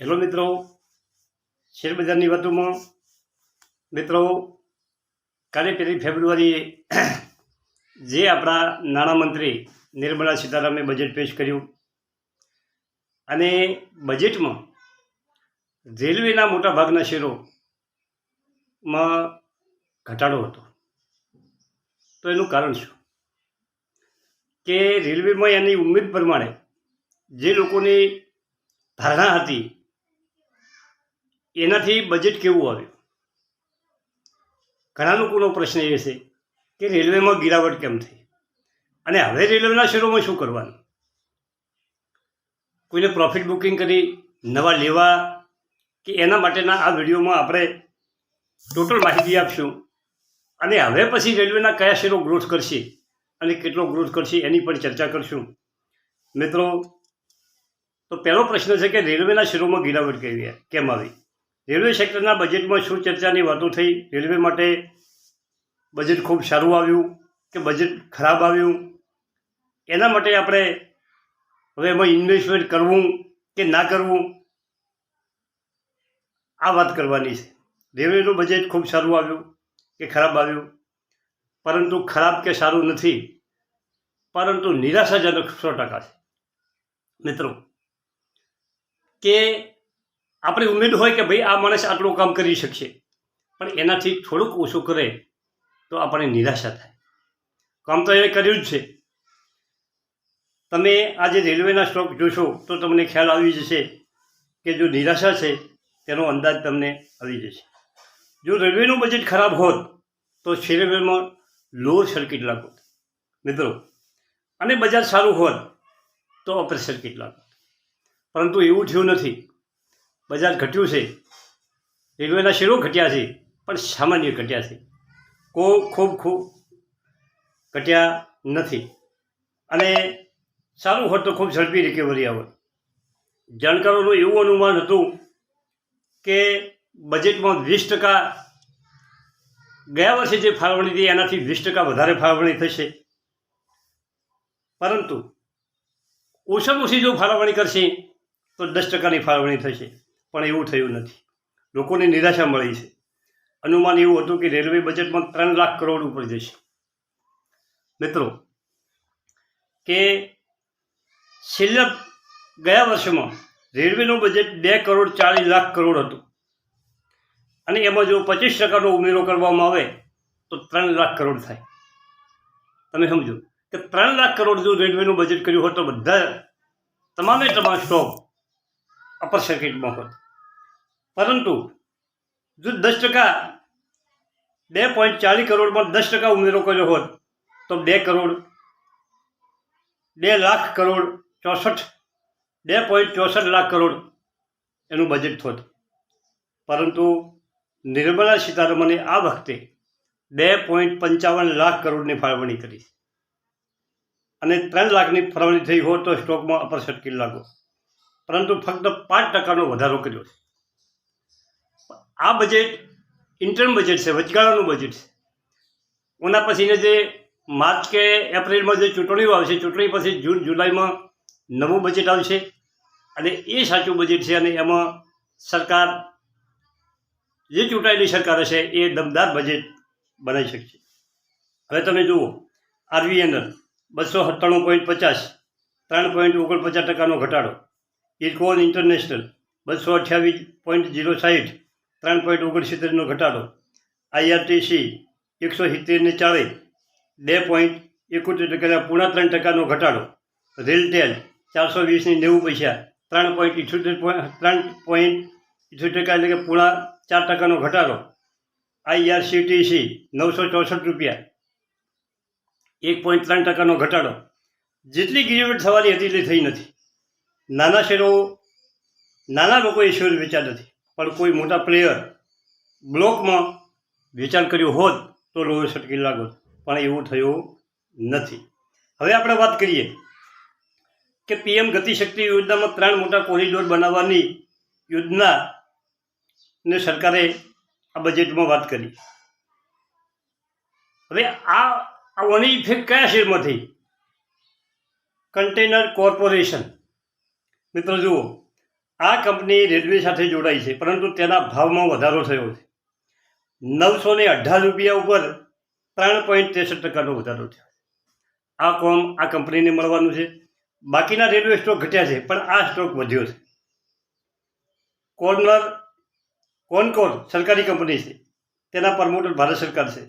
Hello મિત્રો, શેરબજારની વાતોમાં મિત્રો, કાલે પહેલી ફેબ્રુઆરીએ જે આપણા નાણામંત્રી નિર્મલા સીતારામે બજેટ પેશ કર્યું અને બજેટમાં રેલવેના મોટા ભાગના શેરોમાં ઘટાડો હતો. તો એનું કારણ શું? કે રેલવેમાં એની ઉમેદ પ્રમાણે જે લોકોની ધારણા હતી એનાથી બજેટ કેવું આવ્યું ઘણા લોકોનો પ્રશ્ન એ છે કે રેલવેમાં ગિરાવટ કેમ થઈ? અને હવે રેલવેના શેરોમાં શું કરવાનું? કોઈને પ્રોફિટ બુકિંગ કરી, નવા લેવા, કે એના માટેના આ વિડીયોમાં આપણે ટોટલ માહિતી આપશું. અને હવે પછી રેલવેના કયા શેરો ગ્રોથ કરશે અને કેટલો ગ્રોથ કરશે એની પણ ચર્ચા કરશું. મિત્રો, તો પહેલો પ્રશ્ન છે કે રેલવેના શેરોમાં ગિરાવટ કેવી કેમ આવી? રેલવે સેક્ટરના બજેટમાં શું ચર્ચાની વાતો થઈ? રેલવે માટે બજેટ ખૂબ સારું આવ્યું કે બજેટ ખરાબ આવ્યું? એના માટે આપણે હવે એમાં ઇન્વેસ્ટમેન્ટ કરવું કે ના કરવું? આ વાત કરવાની છે. રેલવેનું બજેટ ખૂબ સારું આવ્યું કે ખરાબ આવ્યું? પરંતુ ખરાબ કે સારું નથી, પરંતુ નિરાશાજનક સો ટકા છે. મિત્રો, કે આપણી ઉમેદ હોય કે ભાઈ આ માણસ આટલું કામ કરી શકશે. પણ એનાથી થોડુંક ઓછું કરે તો આપણને નિરાશા થાય. કામ તો એ કર્યું જ છે. તમે આજે રેલવેના સ્ટોક જોશો તો તમને ખ્યાલ આવી જશે કે જો નિરાશા છે, તેનો અંદાજ તમને આવી જશે. જો રેલવેનું બજેટ ખરાબ હોત, તો રેલવેમાં લોઅર સર્કિટ લાગોત. મિત્રો, અને બજાર સારું હોત, તો અપર સર્કિટ લાગોત. પરંતુ એવું થયું નથી. બજાર ઘટ્યું છે. રેલવેના શેરો ઘટ્યા છે, પણ સામાન્ય ઘટ્યા છે. કો ખૂબ ખૂબ ઘટ્યા નથી. અને સારું હોત તો ખૂબ ઝડપી રિકવરી આવત. જાણકારોનું એવું અનુમાન હતું કે બજેટમાં વીસ ટકા ગયા વર્ષે જે ફાળવણી હતી, એનાથી વીસ ટકા વધારે ફાળવણી થશે. પરંતુ ઓછામાં ઓછી જો ફાળવણી કરશે, તો દસ ટકાની ફાળવણી થશે. પણ એવું થયું નથી. લોકોને નિરાશા મળી છે. અનુમાન એવું હતું કે રેલવે બજેટમાં ત્રણ લાખ કરોડ ઉપર જશે. મિત્રો, કે છેલ્લા ગયા વર્ષમાં રેલવેનું બજેટ બે કરોડ ચાલીસ લાખ કરોડ હતું. અને એમાં જો પચીસ ટકાનો ઉમેરો કરવામાં આવે, તો ત્રણ લાખ કરોડ થાય. તમે સમજો કે ત્રણ લાખ કરોડ જો રેલવેનું બજેટ કર્યું હોત તો બધા, તમામે તમામ સ્ટોક અપર સર્કિટમાં હોત. પરંતુ જો દસ ટકા બે પોઈન્ટ ચાલીસ કરોડમાં દસ ટકા ઉમેરો કર્યો હોત, તો બે કરોડ, બે લાખ કરોડ, ચોસઠ, બે પોઈન્ટ ચોસઠ લાખ કરોડ એનું બજેટ થોત પરંતુ નિર્મલા સીતારમણે આ વખતે બે પોઈન્ટ પંચાવન લાખ કરોડની ફાળવણી કરી. અને ત્રણ લાખની ફાળવણી થઈ હોત તો સ્ટોકમાં અપર સર્કિટ લાગો. પરંતુ ફક્ત પાંચ ટકાનો વધારો કર્યો છે. આ બજેટ ઇન્ટર્મ બજેટ છે, વચગાળાનું બજેટ છે. ઓના પછીને જે માર્ચ કે એપ્રિલમાં જે ચૂંટણીઓ આવશે, ચૂંટણી પછી જૂન, જુલાઈમાં નવું બજેટ આવશે. અને એ સાચું બજેટ છે અને એમાં સરકાર, જે ચૂંટાયેલી સરકાર હશે, એ દમદાર બજેટ બનાવી શકશે. હવે તમે જુઓ આરવીએનએલ બસો સત્તાણું પોઈન્ટ પચાસ, ત્રણ પોઈન્ટ ઓગણપચાસ ટકાનો ઘટાડો. ઇરકોન ઇન્ટરનેશનલ બસો અઠ્યાવીસ પોઈન્ટ જીરો સાહીઠ ત્રણ પોઈન્ટ ઓગણસિત્તેરનો ઘટાડો. આઈઆરટીસી એકસો સિત્તેરને ચાળીસ, બે પોઈન્ટ એકોતેર ટકાના પૂણા ત્રણ ટકાનો ઘટાડો. રેલટેલ ચારસો વીસની નેવું પૈસા, ત્રણ પોઈન્ટ ઇઠોતેર ત્રણ પોઈન્ટ ઇઠોતેર ટકા એટલે કે પૂણા ચાર ટકાનો ઘટાડો. આઈઆરસીટીસી નવસો ચોસઠ રૂપિયા, એક પોઈન્ટ ત્રણ ટકાનો ઘટાડો. જેટલી ગ્રેજ્યુએટ થવાની હતી એટલી થઈ નથી. નાના શેરો, નાના લોકોએ શેર વેચ્યા નથી. પણ કોઈ મોટા પ્લેયર બ્લોકમાં વેચાણ કર્યું હોત તો લોઅર સટકી લાગો પણ એવું થયું નથી. હવે આપણે વાત કરીએ કે પીએમ ગતિશક્તિ યોજનામાં ત્રણ મોટા કોરિડોર બનાવવાની યોજના ને સરકારે આ બજેટમાં વાત કરી. હવે આ આની ઇફેક્ટ કયા શેરમાં થઈ કન્ટેનર કોર્પોરેશન મિત્રો, જુઓ. આ કંપની રેલવે સાથે જોડાઈ છે, પરંતુ તેના ભાવમાં વધારો થયો છે. નવસો ને અઢાર રૂપિયા ઉપર ત્રણ પોઈન્ટ ત્રેસઠ ટકાનો વધારો થયો આ કોમ આ કંપનીને મળવાનું છે. બાકીના રેલવે સ્ટોક ઘટ્યા છે, પણ આ સ્ટોક વધ્યો છે. કોર્નર, કોનકોર સરકારી કંપની છે. તેના પ્રમોટર ભારત સરકાર છે.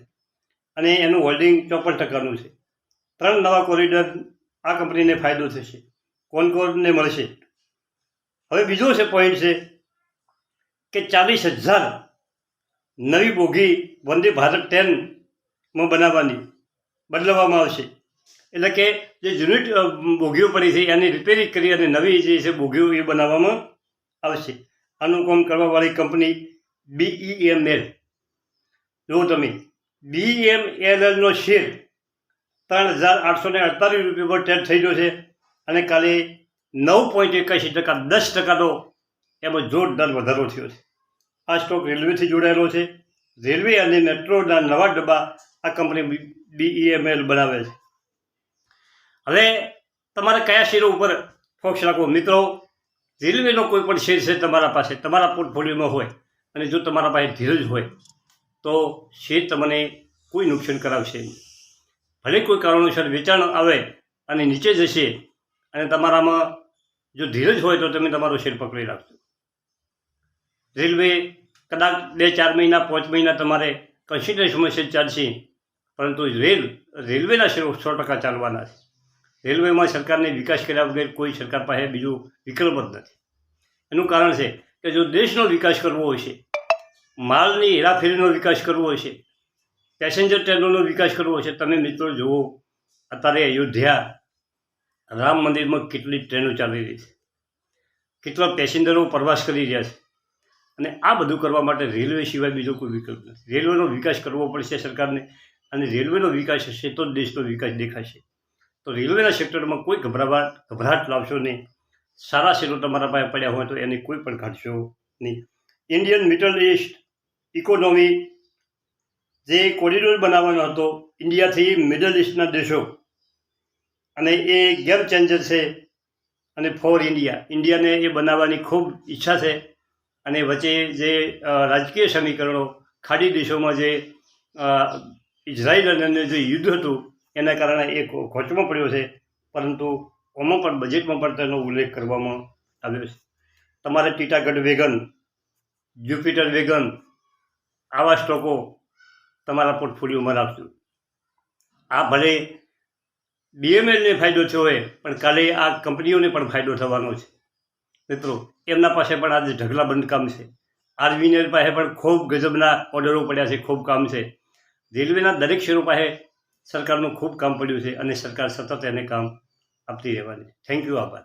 અને એનું હોલ્ડિંગ ચોપન ટકાનું છે. ત્રણ નવા કોરિડોર આ કંપનીને ફાયદો થશે. કોનકોરને મળશે. હવે બીજો છે પોઈન્ટ છે કે ચાલીસ હજાર નવી બોગી વંદે ભારત ટ્રેનમાં બનાવવાની, બદલવામાં આવશે. એટલે કે જે જૂની બોગીઓ પડી છે એની રિપેરિંગ કરી અને નવી જે છે બોગીઓ એ બનાવવામાં આવશે. આનું કામ કરવાવાળી કંપની બીઈએમએલ જુઓ તમે બીએમએલનો શેર ત્રણ હજાર આઠસો ને અડતાલીસ રૂપિયા પર ટ્રેડ થઈ ગયો છે અને કાલે નવ પોઈન્ટ એકાશી ટકા દસ ટકાનો એમાં જોરદાર વધારો થયો છે. આ સ્ટોક રેલવેથી જોડાયેલો છે. રેલવે અને મેટ્રોના નવા ડબ્બા આ કંપની બીઈએમએલ બનાવે છે. હવે તમારે કયા શેરો ઉપર ફોક્સ રાખવો? મિત્રો, રેલવેનો કોઈ પણ શેર છે તમારા પાસે, તમારા પોર્ટફોલિયોમાં હોય અને જો તમારા પાસે ધીરજ હોય, તો શેર તમને કોઈ નુકસાન કરાવશે નહીં. ભલે કોઈ કારણોસર વેચાણ આવે અને નીચે જશે અને તમારામાં જો ધીરજ હોય તો તમે તમારો શેર પકડી રાખજો. રેલવે કદાચ બે ચાર મહિના, પાંચ મહિના તમારે કન્સિડરેશનમાં શેર ચાલશે, પરંતુ રેલ, રેલવેના શેરો સો ટકા ચાલવાના છે. રેલવેમાં સરકારને વિકાસ કર્યા વગર કોઈ સરકાર પાસે બીજો વિકલ્પ જ નથી. એનું કારણ છે કે જો દેશનો વિકાસ કરવો હશે માલની હેરાફેરીનો વિકાસ કરવો હશે પેસેન્જર ટ્રેનોનો વિકાસ કરવો હશે તમે મિત્રો જુઓ, અત્યારે અયોધ્યા રામ મંદિરમાં કેટલી ટ્રેનો ચાલી રહી છે. કેટલા પેસેન્જરો પ્રવાસ કરી રહ્યા છે. અને આ બધું કરવા માટે રેલવે સિવાય બીજો કોઈ વિકલ્પ નથી. રેલવેનો વિકાસ કરવો પડશે સરકારને અને રેલવેનો વિકાસ હશે તો જ દેશનો વિકાસ દેખાશે. તો રેલવેના સેક્ટરમાં કોઈ ગભરાવાટ ગભરાટ લાવશો નહીં. સારા શેરો તમારા પાસે પડ્યા હોય તો એને કોઈ પણ કાઢશો નહીં. ઇન્ડિયન મિડલ ઇસ્ટ ઇકોનોમી જે કોરિડોર બનાવવાનો હતો ઇન્ડિયાથી મિડલ ઇસ્ટના દેશો અને એ ગેમ ચેન્જર છે અને ફોર ઇન્ડિયા. ઇન્ડિયાને એ બનાવવાની ખૂબ ઈચ્છા છે અને વચ્ચે જે રાજકીય સમીકરણો ખાડી દેશોમાં જે ઇઝરાયલ અને જે યુદ્ધ હતું, એના કારણે એ ખોચમાં પડ્યો છે. પરંતુ ઓમાં પણ, બજેટમાં પણ તેનો ઉલ્લેખ કરવામાં આવ્યો છે. તમારે ટીટાગઢ વેગન, જ્યુપિટર વેગન, આવા સ્ટોકો તમારા પોર્ટફોલિયોમાં રાખજો. આ ભલે બીએમએલને ફાયદો થયો હોય, પણ કાલે આ કંપનીઓને પણ ફાયદો થવાનો છે. મિત્રો, એમના પાસે પણ આજે ઢગલાબંધ કામ છે. આર્મીને પાસે પણ ખૂબ ગજબના ઓર્ડરો પડ્યા છે, ખૂબ કામ છે. રેલવેના દરેક શેરો પાસે સરકારનું ખૂબ કામ પડ્યું છે અને સરકાર સતત એને કામ આપતી રહેવાની થેન્ક યુ, આભાર.